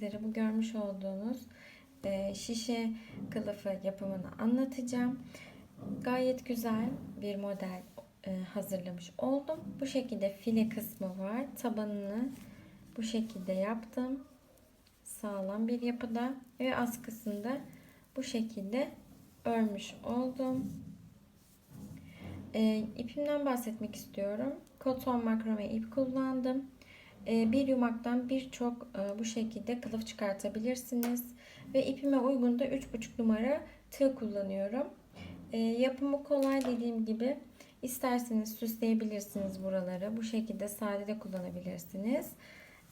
sizlere bu görmüş olduğunuz e, şişe kılıfı yapımını anlatacağım. Gayet güzel bir model e, hazırlamış oldum. Bu şekilde file kısmı var. Tabanını bu şekilde yaptım. Sağlam bir yapıda ve askısında bu şekilde örmüş oldum. E, ipimden bahsetmek istiyorum. Koton makrome ip kullandım. E, bir yumaktan birçok e, bu şekilde kılıf çıkartabilirsiniz. Ve ipime uygun da 3,5 numara tığ kullanıyorum. E, yapımı kolay dediğim gibi. İsterseniz süsleyebilirsiniz buraları. Bu şekilde sade de kullanabilirsiniz.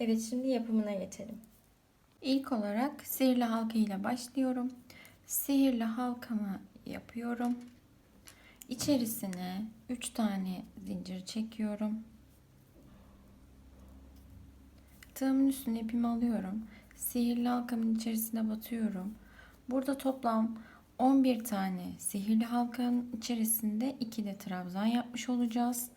Evet şimdi yapımına geçelim. İlk olarak sihirli halka ile başlıyorum. Sihirli halkamı yapıyorum. İçerisine 3 tane zincir çekiyorum. Tığımın üstüne ipimi alıyorum. Sihirli halkamın içerisine batıyorum. Burada toplam 11 tane sihirli halkanın içerisinde 2 de trabzan yapmış olacağız.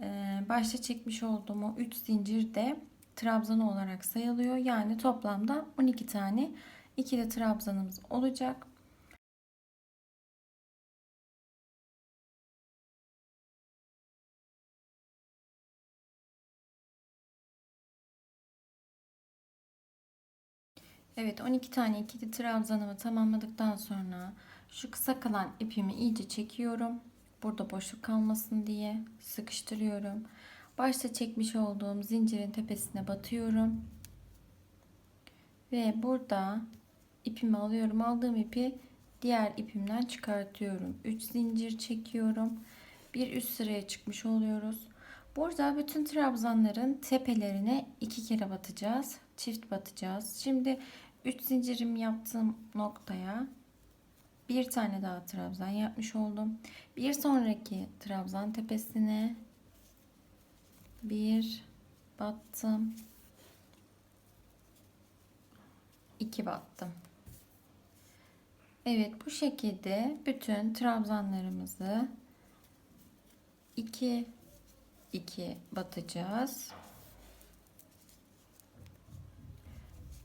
Ee, başta çekmiş olduğum o 3 zincir de trabzan olarak sayılıyor. Yani toplamda 12 tane 2 de trabzanımız olacak. Evet 12 tane ikili trabzanımı tamamladıktan sonra şu kısa kalan ipimi iyice çekiyorum. Burada boşluk kalmasın diye sıkıştırıyorum. Başta çekmiş olduğum zincirin tepesine batıyorum. Ve burada ipimi alıyorum. Aldığım ipi diğer ipimden çıkartıyorum. 3 zincir çekiyorum. Bir üst sıraya çıkmış oluyoruz. Burada bütün trabzanların tepelerine iki kere batacağız. Çift batacağız. Şimdi 3 zincirim yaptığım noktaya bir tane daha trabzan yapmış oldum. Bir sonraki trabzan tepesine bir battım. iki battım. Evet bu şekilde bütün trabzanlarımızı 2 2 batacağız.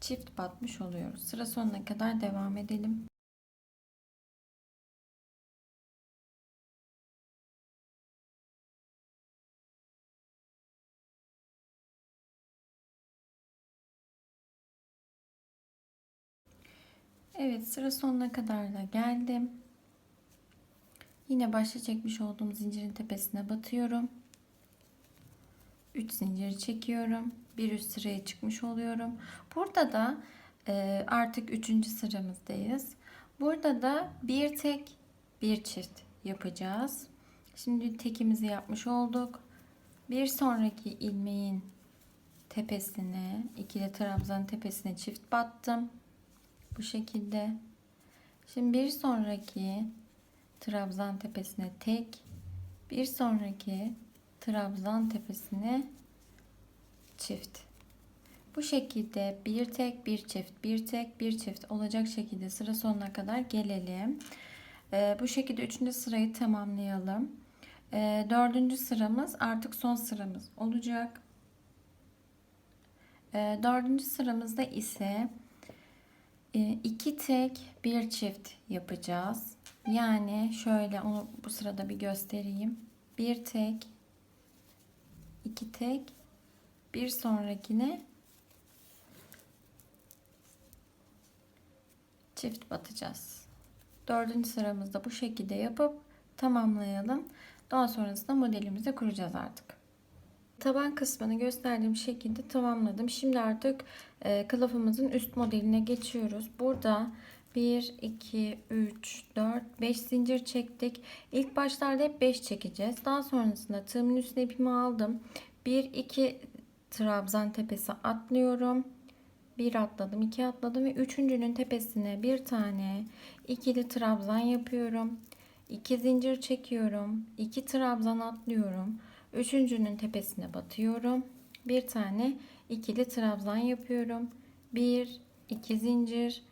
Çift batmış oluyoruz. Sıra sonuna kadar devam edelim. Evet sıra sonuna kadar da geldim. Yine başta çekmiş olduğum zincirin tepesine batıyorum. 3 zincir çekiyorum. Bir üst sıraya çıkmış oluyorum. Burada da e, artık 3. sıramızdayız. Burada da bir tek bir çift yapacağız. Şimdi tekimizi yapmış olduk. Bir sonraki ilmeğin tepesine, ikili trabzan tepesine çift battım. Bu şekilde. Şimdi bir sonraki trabzan tepesine tek, bir sonraki trabzan tepesine çift. Bu şekilde bir tek bir çift bir tek bir çift olacak şekilde sıra sonuna kadar gelelim. Ee, bu şekilde üçüncü sırayı tamamlayalım. Ee, dördüncü sıramız artık son sıramız olacak. Ee, dördüncü sıramızda ise e, iki tek bir çift yapacağız. Yani şöyle onu bu sırada bir göstereyim. Bir tek iki tek bir sonrakine çift batacağız. Dördüncü sıramızda bu şekilde yapıp tamamlayalım. Daha sonrasında modelimizi kuracağız artık. Taban kısmını gösterdiğim şekilde tamamladım. Şimdi artık e, kılıfımızın üst modeline geçiyoruz. Burada 1, 2, 3, 4, 5 zincir çektik. İlk başlarda hep 5 çekeceğiz. Daha sonrasında tığımın üstüne ipimi aldım. 1, 2 trabzan tepesi atlıyorum. 1 atladım, 2 atladım ve üçüncünün tepesine bir tane ikili trabzan yapıyorum. 2 zincir çekiyorum. 2 trabzan atlıyorum. Üçüncünün tepesine batıyorum. Bir tane ikili trabzan yapıyorum. 1 2 zincir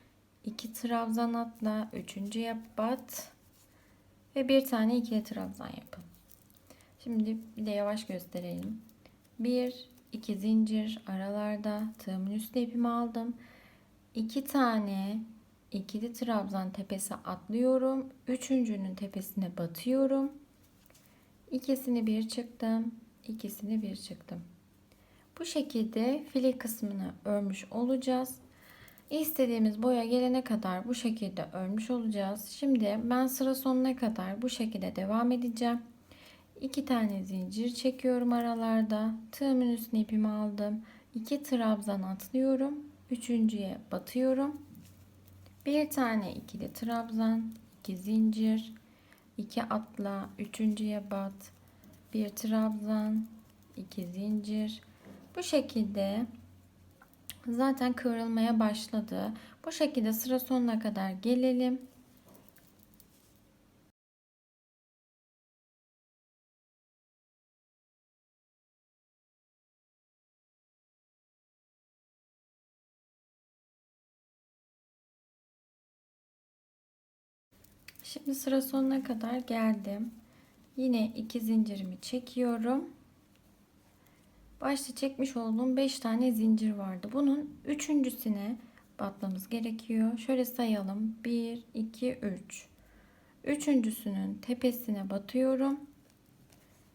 2 trabzan atla, üçüncüye bat ve bir tane ikili trabzan yapın. Şimdi bir de yavaş gösterelim. 1 2 zincir aralarda tığımın üstüne ipimi aldım. iki tane ikili trabzan tepesi atlıyorum. Üçüncünün tepesine batıyorum. İkisini bir çıktım. ikisini bir çıktım. Bu şekilde file kısmını örmüş olacağız. İstediğimiz boya gelene kadar bu şekilde örmüş olacağız. Şimdi ben sıra sonuna kadar bu şekilde devam edeceğim. İki tane zincir çekiyorum aralarda. Tığımın üstüne ipimi aldım. İki trabzan atlıyorum. Üçüncüye batıyorum. Bir tane ikili trabzan, iki zincir, iki atla, üçüncüye bat, bir trabzan, iki zincir. Bu şekilde zaten kıvrılmaya başladı. Bu şekilde sıra sonuna kadar gelelim. Şimdi sıra sonuna kadar geldim. Yine iki zincirimi çekiyorum. Başta çekmiş olduğum 5 tane zincir vardı. Bunun üçüncüsüne batmamız gerekiyor. Şöyle sayalım. 1, 2, 3. Üçüncüsünün tepesine batıyorum.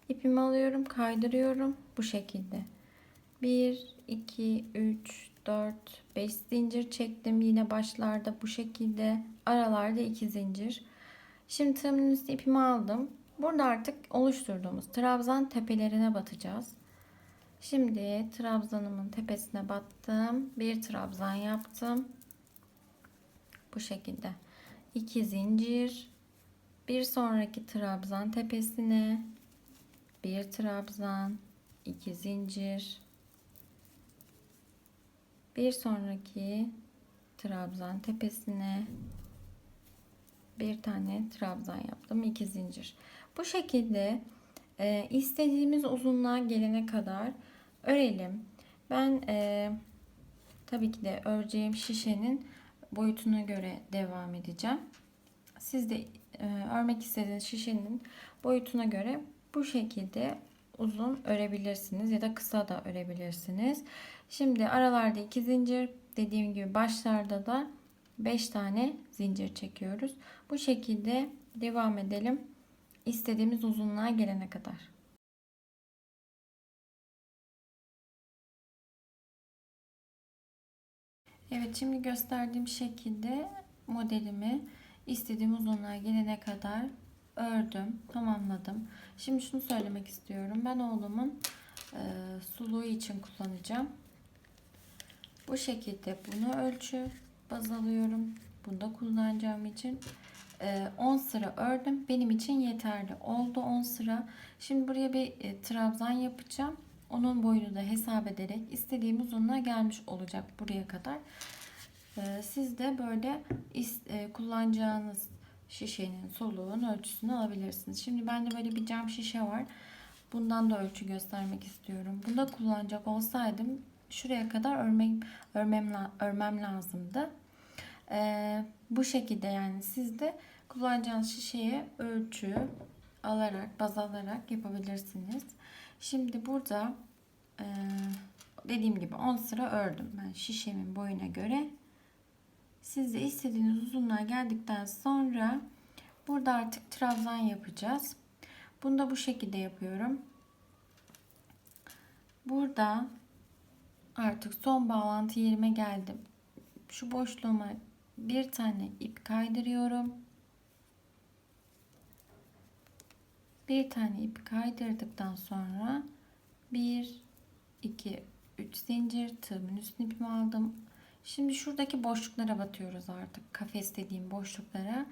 İpimi alıyorum, kaydırıyorum. Bu şekilde. 1, 2, 3, 4, 5 zincir çektim. Yine başlarda bu şekilde. Aralarda 2 zincir. Şimdi tığımın üstüne ipimi aldım. Burada artık oluşturduğumuz trabzan tepelerine batacağız. Şimdi trabzanımın tepesine battım. Bir trabzan yaptım. Bu şekilde. 2 zincir. Bir sonraki trabzan tepesine bir trabzan, iki zincir. Bir sonraki trabzan tepesine bir tane trabzan yaptım. iki zincir. Bu şekilde e, istediğimiz uzunluğa gelene kadar örelim. Ben e, tabii ki de öreceğim şişenin boyutuna göre devam edeceğim. Siz de e, örmek istediğiniz şişenin boyutuna göre bu şekilde uzun örebilirsiniz ya da kısa da örebilirsiniz. Şimdi aralarda iki zincir dediğim gibi başlarda da 5 tane zincir çekiyoruz. Bu şekilde devam edelim. istediğimiz uzunluğa gelene kadar. Evet şimdi gösterdiğim şekilde modelimi istediğim uzunluğa gelene kadar ördüm, tamamladım. Şimdi şunu söylemek istiyorum. Ben oğlumun e, suluğu için kullanacağım. Bu şekilde bunu ölçü baz alıyorum. Bunu da kullanacağım için 10 e, sıra ördüm. Benim için yeterli oldu 10 sıra. Şimdi buraya bir e, trabzan yapacağım. Onun boyunu da hesap ederek istediğim uzunluğa gelmiş olacak buraya kadar. E, siz de böyle kullanacağınız şişenin soluğun ölçüsünü alabilirsiniz. Şimdi bende böyle bir cam şişe var. Bundan da ölçü göstermek istiyorum. Bunda kullanacak olsaydım şuraya kadar örmem, örmem, örmem lazımdı. Ee, bu şekilde yani siz de kullanacağınız şişeye ölçü alarak, baz alarak yapabilirsiniz. Şimdi burada e, dediğim gibi 10 sıra ördüm ben şişemin boyuna göre. Siz de istediğiniz uzunluğa geldikten sonra burada artık trabzan yapacağız. Bunu da bu şekilde yapıyorum. Burada artık son bağlantı yerime geldim. Şu boşluğuma bir tane ip kaydırıyorum. Bir tane ip kaydırdıktan sonra 1 2 3 zincir tığımın üstüne ipimi aldım. Şimdi şuradaki boşluklara batıyoruz artık. Kafes dediğim boşluklara.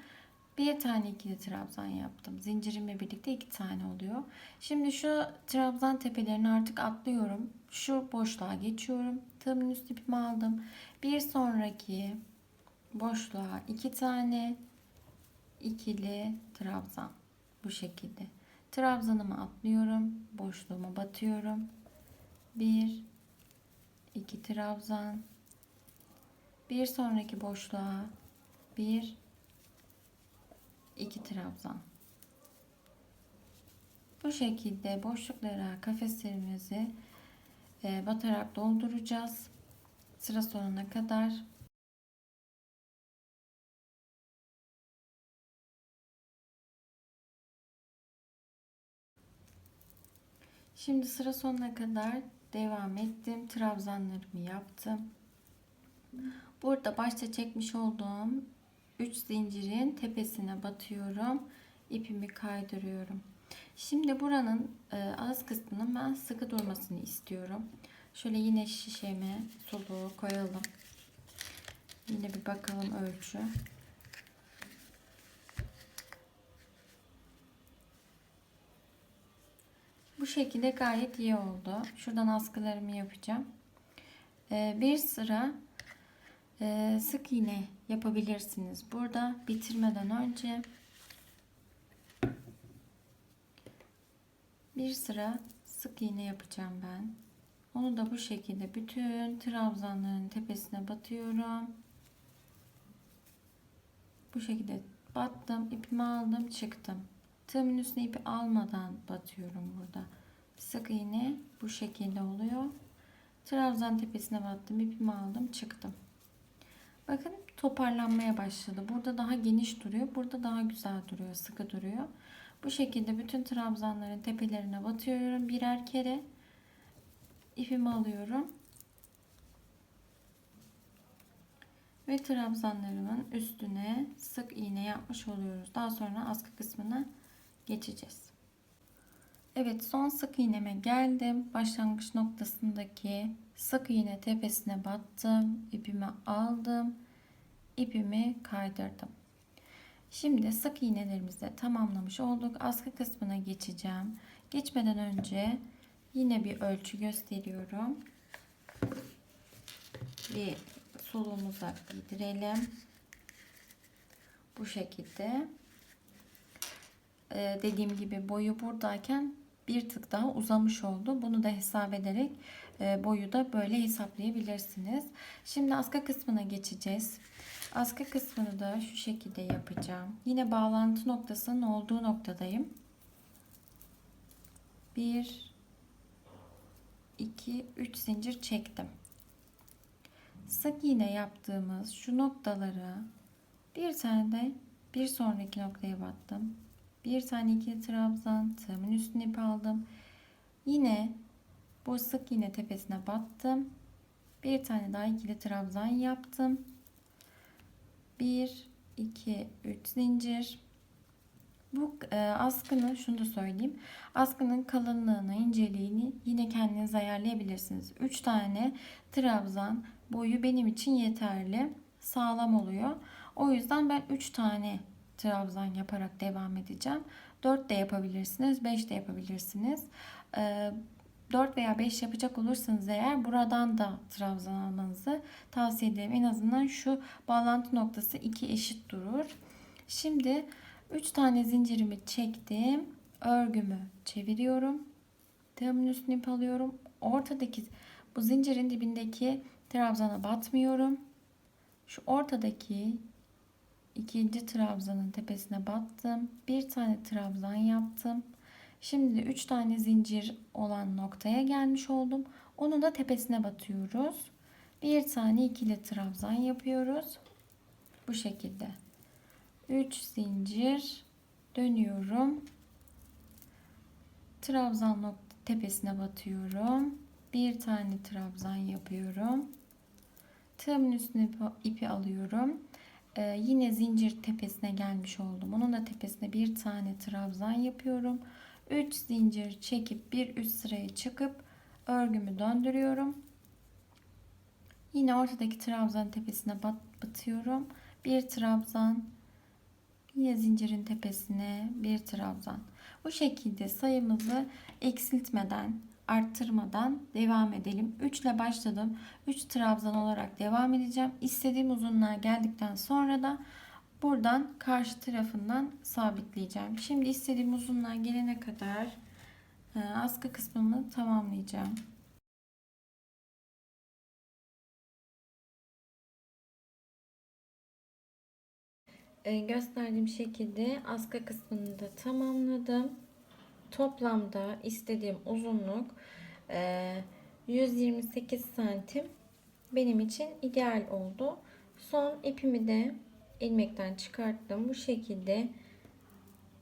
Bir tane ikili trabzan yaptım. Zincirimle birlikte iki tane oluyor. Şimdi şu trabzan tepelerini artık atlıyorum. Şu boşluğa geçiyorum. Tığımın üst ipimi aldım. Bir sonraki boşluğa iki tane ikili trabzan. Bu şekilde. Trabzanımı atlıyorum. Boşluğuma batıyorum. Bir, iki trabzan. Bir sonraki boşluğa bir, iki trabzan. Bu şekilde boşluklara kafeslerimizi e, batarak dolduracağız. Sıra sonuna kadar Şimdi sıra sonuna kadar devam ettim. Trabzanlarımı yaptım. Burada başta çekmiş olduğum 3 zincirin tepesine batıyorum. İpimi kaydırıyorum. Şimdi buranın e, ağız kısmının ben sıkı durmasını istiyorum. Şöyle yine şişeme soluğu koyalım. Yine bir bakalım ölçü. Şekilde gayet iyi oldu. Şuradan askılarımı yapacağım. Ee, bir sıra e, sık iğne yapabilirsiniz. Burada bitirmeden önce bir sıra sık iğne yapacağım ben. Onu da bu şekilde bütün trabzanların tepesine batıyorum. Bu şekilde battım, ipimi aldım, çıktım. Tığımın üstüne ipi almadan batıyorum burada. Sık iğne bu şekilde oluyor. Trabzan tepesine battım, ipimi aldım, çıktım. Bakın toparlanmaya başladı. Burada daha geniş duruyor, burada daha güzel duruyor, sıkı duruyor. Bu şekilde bütün trabzanların tepelerine batıyorum birer kere. İpimi alıyorum. Ve trabzanlarımın üstüne sık iğne yapmış oluyoruz. Daha sonra askı kısmına geçeceğiz. Evet son sık iğneme geldim. Başlangıç noktasındaki sık iğne tepesine battım. ipimi aldım. ipimi kaydırdım. Şimdi sık iğnelerimizi de tamamlamış olduk. Askı kısmına geçeceğim. Geçmeden önce yine bir ölçü gösteriyorum. Bir solumuza giydirelim. Bu şekilde. Ee, dediğim gibi boyu buradayken bir tık daha uzamış oldu. Bunu da hesap ederek e, boyu da böyle hesaplayabilirsiniz. Şimdi askı kısmına geçeceğiz. Askı kısmını da şu şekilde yapacağım. Yine bağlantı noktasının olduğu noktadayım. 1 2 3 zincir çektim. Sık iğne yaptığımız şu noktaları bir tane de bir sonraki noktaya battım. Bir tane ikili trabzan, tığımın üstüne ip aldım. Yine bu sık iğne tepesine battım. Bir tane daha ikili trabzan yaptım. 1 2 3 zincir. Bu e, askının şunu da söyleyeyim. Askının kalınlığını, inceliğini yine kendiniz ayarlayabilirsiniz. 3 tane trabzan boyu benim için yeterli. Sağlam oluyor. O yüzden ben 3 tane trabzan yaparak devam edeceğim. 4 de yapabilirsiniz, 5 de yapabilirsiniz. 4 veya 5 yapacak olursanız eğer buradan da trabzan almanızı tavsiye ederim. En azından şu bağlantı noktası 2 eşit durur. Şimdi 3 tane zincirimi çektim. Örgümü çeviriyorum. Tığımın üstüne ip alıyorum. Ortadaki bu zincirin dibindeki trabzana batmıyorum. Şu ortadaki ikinci trabzanın tepesine battım. Bir tane trabzan yaptım. Şimdi 3 tane zincir olan noktaya gelmiş oldum. Onu da tepesine batıyoruz. Bir tane ikili trabzan yapıyoruz. Bu şekilde. 3 zincir dönüyorum. Trabzan nokta tepesine batıyorum. Bir tane trabzan yapıyorum. Tığımın üstüne ipi alıyorum. Ee, yine zincir tepesine gelmiş oldum. Onun da tepesine bir tane trabzan yapıyorum. 3 zincir çekip bir üst sıraya çıkıp örgümü döndürüyorum. Yine ortadaki trabzan tepesine bat, batıyorum. Bir trabzan yine zincirin tepesine bir trabzan. Bu şekilde sayımızı eksiltmeden, arttırmadan devam edelim. 3 ile başladım. 3 trabzan olarak devam edeceğim. İstediğim uzunluğa geldikten sonra da buradan karşı tarafından sabitleyeceğim. Şimdi istediğim uzunluğa gelene kadar e, askı kısmını tamamlayacağım. E, gösterdiğim şekilde askı kısmını da tamamladım. Toplamda istediğim uzunluk 128 santim benim için ideal oldu. Son ipimi de ilmekten çıkarttım. Bu şekilde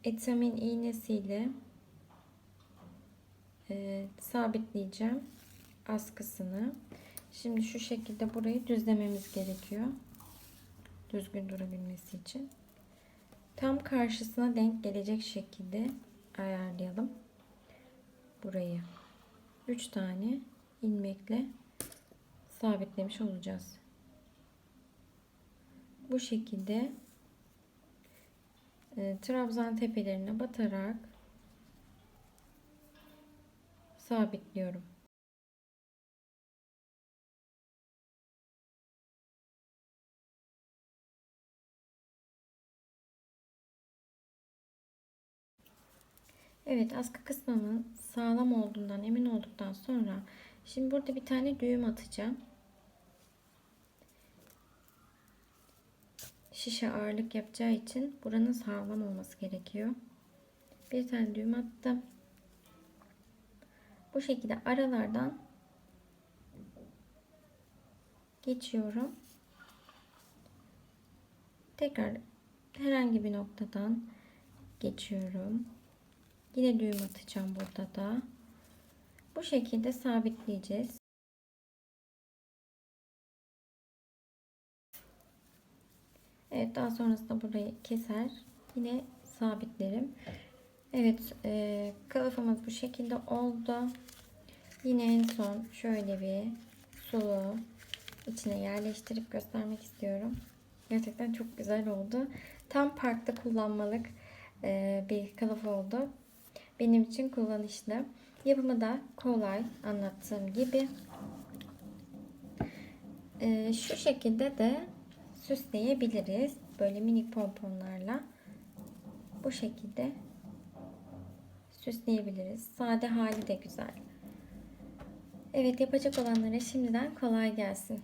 etamin iğnesiyle e, sabitleyeceğim askısını. Şimdi şu şekilde burayı düzlememiz gerekiyor. Düzgün durabilmesi için. Tam karşısına denk gelecek şekilde ayarlayalım. Burayı 3 tane ilmekle sabitlemiş olacağız. Bu şekilde e, trabzan tepelerine batarak sabitliyorum. Evet askı kısmımın sağlam olduğundan emin olduktan sonra şimdi burada bir tane düğüm atacağım. Şişe ağırlık yapacağı için buranın sağlam olması gerekiyor. Bir tane düğüm attım. Bu şekilde aralardan geçiyorum. Tekrar herhangi bir noktadan geçiyorum. Yine düğüm atacağım burada da. Bu şekilde sabitleyeceğiz. Evet daha sonrasında burayı keser. Yine sabitlerim. Evet e, kılıfımız bu şekilde oldu. Yine en son şöyle bir sulu içine yerleştirip göstermek istiyorum. Gerçekten çok güzel oldu. Tam parkta kullanmalık e, bir kılıf oldu. Benim için kullanışlı. Yapımı da kolay anlattığım gibi. E, şu şekilde de süsleyebiliriz. Böyle minik pomponlarla. Bu şekilde süsleyebiliriz. Sade hali de güzel. Evet yapacak olanlara şimdiden kolay gelsin.